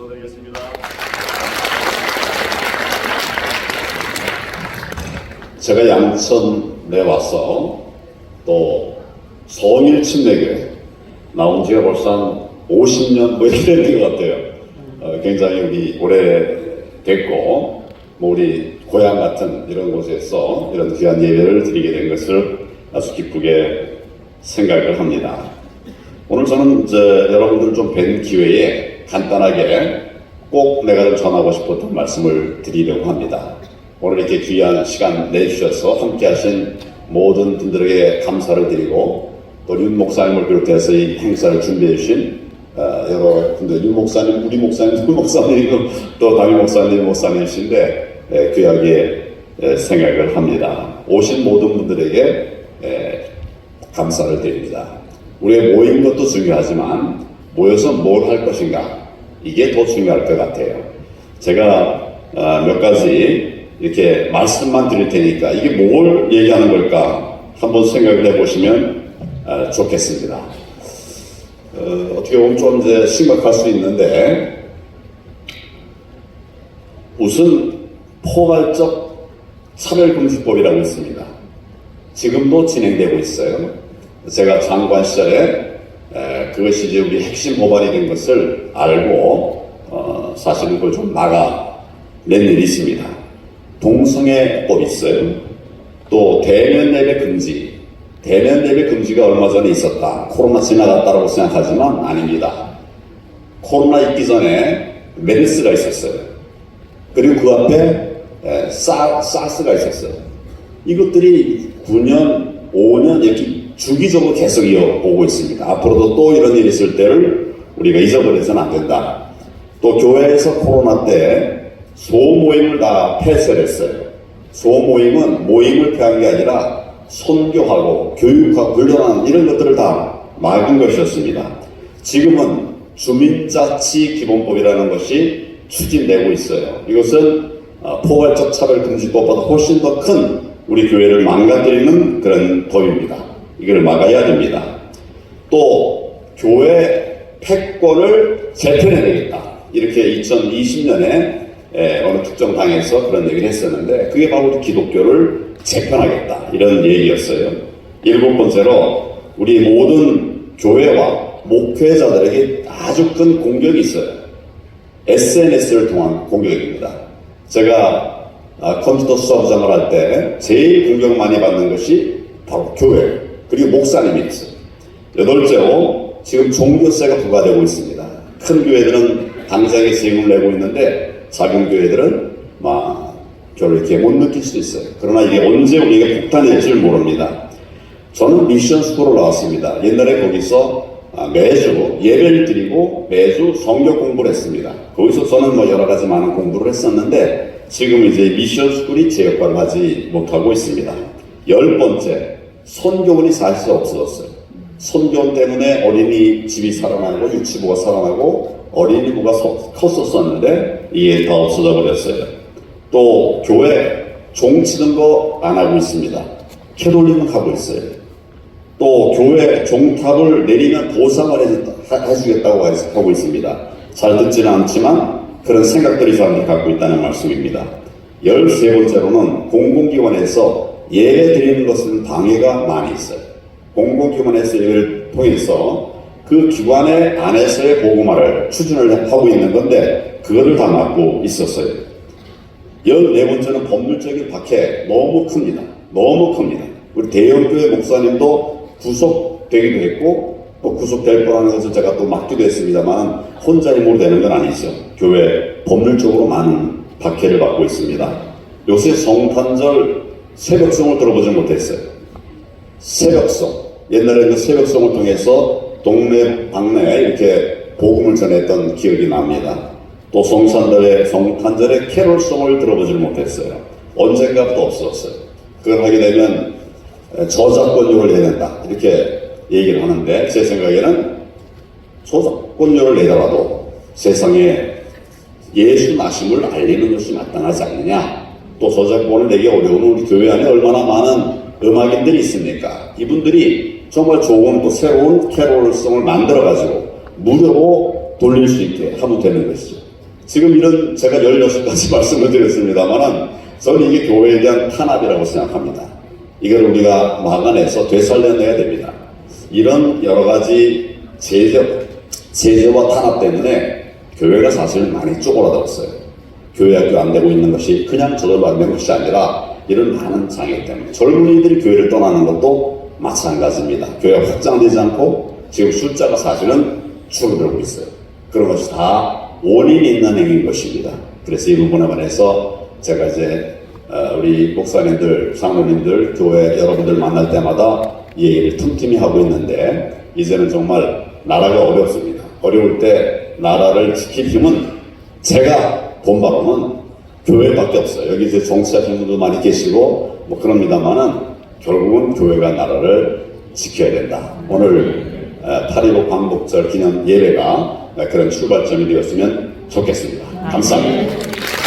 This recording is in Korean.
선서드리겠습니다. 제가 양천에 와서 또 성일 침례교회 나온 지가 벌써 한 50년 뭐 이렇게 된 것 같아요. 어, 굉장히 우리 오래 됐고 뭐 우리 고향 같은 이런 곳에서 이런 귀한 예배를 드리게 된 것을 아주 기쁘게 생각을 합니다. 오늘 저는 이제 여러분들 좀 뵌 기회에 간단하게 꼭 내가 좀 전하고 싶었던 말씀을 드리려고 합니다. 오늘 이렇게 귀한 시간 내주셔서 함께 하신 모든 분들에게 감사를 드리고 또 윤 목사님을 비롯해서 이 행사를 준비해 주신 어, 여러 분들 윤 목사님, 우리 목사님, 윤 목사님이고 또 담임 목사님, 목사님이신데 에, 귀하게 에, 생각을 합니다. 오신 모든 분들에게 에, 감사를 드립니다. 우리의 모인 것도 중요하지만 모여서 뭘 할 것인가 이게 더 중요할 것 같아요. 제가 아, 몇 가지 이렇게 말씀만 드릴 테니까 이게 뭘 얘기하는 걸까 한번 생각을 해보시면 아, 좋겠습니다. 어, 어떻게 보면 좀 이제 심각할 수 있는데 우선 포괄적 차별금지법이라고 있습니다. 지금도 진행되고 있어요. 제가 장관 시절에 에, 그것이 이제 우리 핵심 법안이 된 것을 알고 어, 사실은 그걸 좀 막아낸 일이 있습니다. 동성애법이 있어요. 또 대면 예배 금지. 대면 예배 금지가 얼마 전에 있었다. 코로나 지나갔다라고 생각하지만 아닙니다. 코로나 있기 전에 메르스가 있었어요. 그리고 그 앞에 사스가 있었어요. 이것들이 9년, 5년 이렇게 주기적으로 계속 이어오고 있습니다. 앞으로도 또 이런 일이 있을 때를 우리가 잊어버려서는 안 된다. 또 교회에서 코로나 때 소모임을 다 폐쇄를 했어요. 소모임은 모임을 폐한 게 아니라 선교하고 교육하고 훈련하는 이런 것들을 다 막은 것이었습니다. 지금은 주민자치기본법이라는 것이 추진되고 있어요. 이것은 어, 포괄적 차별 금지법보다 훨씬 더 큰 우리 교회를 망가뜨리는 그런 법입니다. 이걸 막아야 됩니다. 또 교회 패권을 재편해야 되겠다. 이렇게 2020년에 어느 특정 당에서 그런 얘기를 했었는데 그게 바로 기독교를 재편하겠다 이런 얘기였어요. 일곱 번째로 우리 모든 교회와 목회자들에게 아주 큰 공격이 있어요. SNS를 통한 공격입니다. 제가 아, 컴퓨터 수사부장을 할 때 제일 공격 많이 받는 것이 바로 교회 그리고 목사님이었어요. 여덟째로 지금 종교세가 부과되고 있습니다. 큰 교회들은 당장에 세금을 내고 있는데 작은 교회들은 막 별로 이렇게 못 느낄 수도 있어요. 그러나 이게 언제 우리가 폭탄일 줄 모릅니다. 저는 미션 스쿨을 나왔습니다. 옛날에 거기서 아, 매주 예배를 드리고 매주 성경 공부를 했습니다. 거기서 저는 뭐 여러 가지 많은 공부를 했었는데 지금 이제 미션 스쿨이 제 역할을 하지 못하고 있습니다. 열 번째, 선교원이 사실 없어졌어요. 선교원 때문에 어린이 집이 살아나고 유치부가 살아나고 어린이부가 서- 컸었었는데 이게 다 없어져 버렸어요. 또 교회 종 치는 거 안 하고 있습니다. 캐롤링은 하고 있어요. 또 교회 종탑을 내리면 보상을 해주겠다고 하고 있습니다. 잘 듣지는 않지만 그런 생각들이 사람들이 갖고 있다는 말씀입니다. 열세 번째로는 공공기관에서 예배 드리는 것은 방해가 많이 있어요. 공공기관에서 예배를 통해서 그 기관의 안에서의 보고말을 추진을 하고 있는 건데 그거를 다 막고 있었어요. 열네 번째는 법률적인 박해 너무 큽니다. 너무 큽니다. 우리 대형교회 목사님도 구속되기도 했고 또 구속될 거라는 것을 제가 또 막기도 했습니다만 혼자 힘으로 되는 건 아니죠. 교회 법률적으로 많은 박해를 받고 있습니다. 요새 성탄절 새벽송을 들어보지 못했어요. 새벽송. 옛날에는 새벽송을 통해서 동네 방네에 이렇게 복음을 전했던 기억이 납니다. 또 성탄절에 성탄절에 캐롤송을 들어보질 못했어요. 언젠가부터 없었어요. 그걸 하게 되면 저작권료를 내야 된다 이렇게 얘기를 하는데 제 생각에는 저작권료를 내더라도 세상에 예수 나심을 알리는 것이 마땅하지 않느냐 또 저작권을 내기 어려운 우리 교회 안에 얼마나 많은 음악인들이 있습니까 이분들이 정말 좋은 또 새로운 캐롤송을 만들어 가지고 무료로 돌릴 수 있게 하면 되는 것이죠 지금 이런 제가 16가지 말씀을 드렸습니다만은 저는 이게 교회에 대한 탄압이라고 생각합니다. 이걸 우리가 막아내서 되살려내야 됩니다. 이런 여러 가지 제재, 제재와 탄압 때문에 교회가 사실 많이 쪼그라들었어요. 교회 학교 안 되고 있는 것이 그냥 저절로 안 되는 것이 아니라 이런 많은 장애 때문에 젊은이들이 교회를 떠나는 것도 마찬가지입니다. 교회가 확장되지 않고 지금 숫자가 사실은 줄어들고 있어요. 그런 것이 다 원인이 있는 행위인 것입니다. 그래서 이 부분에 관해서 제가 이제 어, 우리 목사님들, 장로님들, 교회 여러분들 만날 때마다 이 얘기를 틈틈이 하고 있는데 이제는 정말 나라가 어렵습니다. 어려울 때 나라를 지킬 힘은 제가 본 바로는 교회밖에 없어요. 여기 이제 정치하시는 분도 많이 계시고 뭐 그럽니다만은 결국은 교회가 나라를 지켜야 된다. 오늘 8.15 광복절 기념 예배가 그런 출발점이 되었으면 좋겠습니다. 감사합니다.